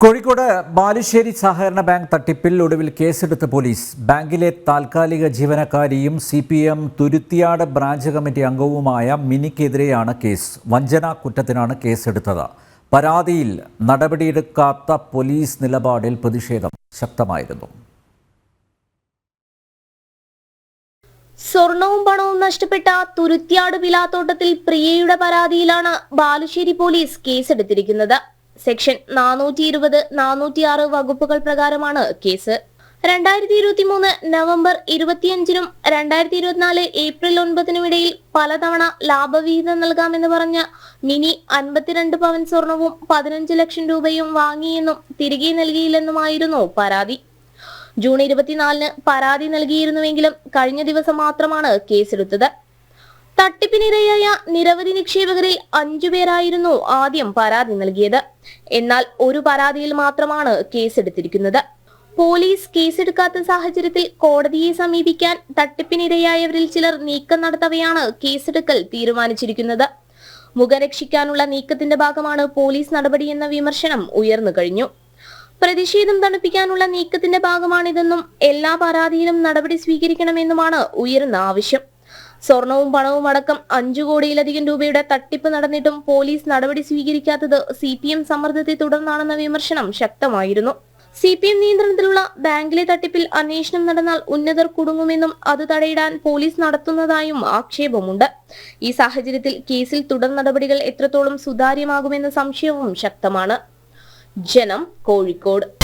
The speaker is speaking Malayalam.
കോഴിക്കോട് ബാലുശ്ശേരി സഹകരണ ബാങ്ക് തട്ടിപ്പിൽ ഒടുവിൽ കേസെടുത്ത പോലീസ്. ബാങ്കിലെ താൽക്കാലിക ജീവനക്കാരിയും C P M Thuruthiyad branch committee അംഗവുമായ മിനിക്കെതിരെയാണ് കേസ്. വഞ്ചനാ കുറ്റത്തിനാണ് കേസെടുത്തത്. പരാതിയിൽ നടപടിയെടുക്കാത്ത പോലീസ് നിലപാടിൽ പ്രതിഷേധം ശക്തമായിരുന്നു. സ്വർണവും പണവും നഷ്ടപ്പെട്ട തുരുത്തിയാട് വിലാത്തോട്ടത്തിൽ പ്രിയയുടെ പരാതിയിലാണ് ബാലുശ്ശേരി പോലീസ് കേസെടുത്തിരിക്കുന്നത്. സെക്ഷൻ നാനൂറ്റി ഇരുപത് നാനൂറ്റി ആറ് വകുപ്പുകൾ പ്രകാരമാണ് കേസ്. രണ്ടായിരത്തി ഇരുപത്തി മൂന്ന് നവംബർ ഇരുപത്തിയഞ്ചിനും രണ്ടായിരത്തി ഇരുപത്തിനാല് ഏപ്രിൽ ഒൻപതിനും ഇടയിൽ പലതവണ ലാഭവിഹിതം നൽകാമെന്ന് പറഞ്ഞ മിനി അൻപത്തിരണ്ട് പവൻ സ്വർണവും പതിനഞ്ച് ലക്ഷം രൂപയും വാങ്ങിയെന്നും തിരികെ നൽകിയില്ലെന്നുമായിരുന്നു പരാതി. ജൂൺ ഇരുപത്തിനാലിന് പരാതി നൽകിയിരുന്നുവെങ്കിലും കഴിഞ്ഞ ദിവസം മാത്രമാണ് കേസെടുത്തത്. തട്ടിപ്പിനിരയായ നിരവധി നിക്ഷേപകരിൽ അഞ്ചുപേരായിരുന്നു ആദ്യം പരാതി നൽകിയത്. എന്നാൽ ഒരു പരാതിയിൽ മാത്രമാണ് കേസെടുത്തിരിക്കുന്നത്. പോലീസ് കേസെടുക്കാത്ത സാഹചര്യത്തിൽ കോടതിയെ സമീപിക്കാൻ തട്ടിപ്പിനിരയായവരിൽ ചിലർ നീക്കം നടത്തവെയാണ് കേസെടുക്കൽ തീരുമാനിച്ചിരിക്കുന്നത്. മുഖരക്ഷിക്കാനുള്ള നീക്കത്തിന്റെ ഭാഗമാണ് പോലീസ് നടപടിയെന്ന വിമർശനം ഉയർന്നു കഴിഞ്ഞു. പ്രതിഷേധം തണുപ്പിക്കാനുള്ള നീക്കത്തിന്റെ ഭാഗമാണിതെന്നും എല്ലാ പരാതിയിലും നടപടി സ്വീകരിക്കണമെന്നുമാണ് ഉയർന്ന ആവശ്യം. സ്വർണവും പണവും അടക്കം അഞ്ചു കോടിയിലധികം രൂപയുടെ തട്ടിപ്പ് നടന്നിട്ടും പോലീസ് നടപടി സ്വീകരിക്കാത്തത് സി പി എം സമ്മർദ്ദത്തെ തുടർന്നാണെന്ന വിമർശനം ശക്തമായിരുന്നു. സി പി എം നിയന്ത്രണത്തിലുള്ള ബാങ്കിലെ തട്ടിപ്പിൽ അന്വേഷണം നടന്നാൽ ഉന്നതർ കുടുങ്ങുമെന്നും അത് തടയിടാൻ പോലീസ് നടത്തുന്നതായും ആക്ഷേപമുണ്ട്. ഈ സാഹചര്യത്തിൽ കേസിൽ തുടർ നടപടികൾ എത്രത്തോളം സുതാര്യമാകുമെന്ന സംശയവും ശക്തമാണ്. ജനം കോഴിക്കോട്.